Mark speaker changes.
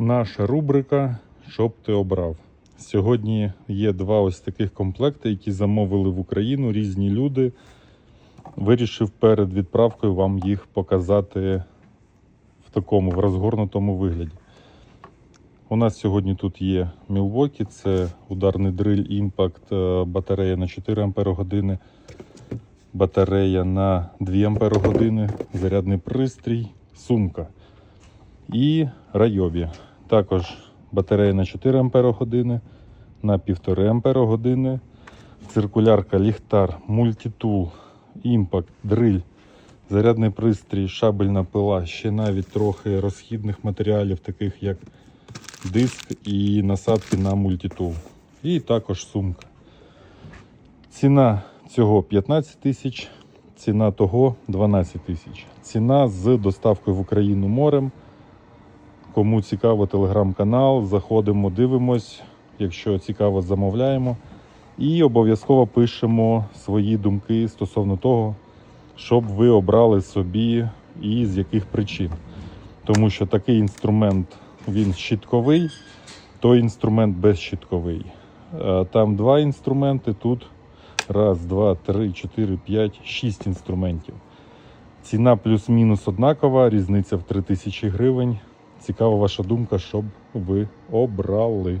Speaker 1: Наша рубрика Щоб ти обрав. Сьогодні є два ось таких комплекти, які замовили в Україну різні люди. Вирішив перед відправкою вам їх показати в такому в розгорнутому вигляді. У нас сьогодні тут є Milwaukee, це ударний дриль Impact, е, батарея на 4 Ампер-години, батарея на 2 Ампер-години, зарядний пристрій, сумка і Ryobi. Також батарея на 4 Ампер-години, на 1,5 Ампер-години, циркулярка, ліхтар, мультитул, імпакт, дриль, зарядний пристрій, шабельна пила, ще навіть трохи розхідних матеріалів, таких як диск і насадки на мультитул. І також сумка. Ціна цього 15 тисяч, ціна того 12 тисяч. Ціна з доставкою в Україну морем. Кому цікаво, телеграм-канал, заходимо, дивимось. Якщо цікаво, замовляємо. І обов'язково пишемо свої думки стосовно того, щоб ви обрали собі і з яких причин. Тому що такий інструмент він щитковий, той інструмент безщитковий. Е, Там два інструменти, тут раз, два, три, чотири, п'ять, шість інструментів. Ціна плюс-мінус однакова, різниця в 3000 гривень. Цікава ваша думка, щоб ви обрали.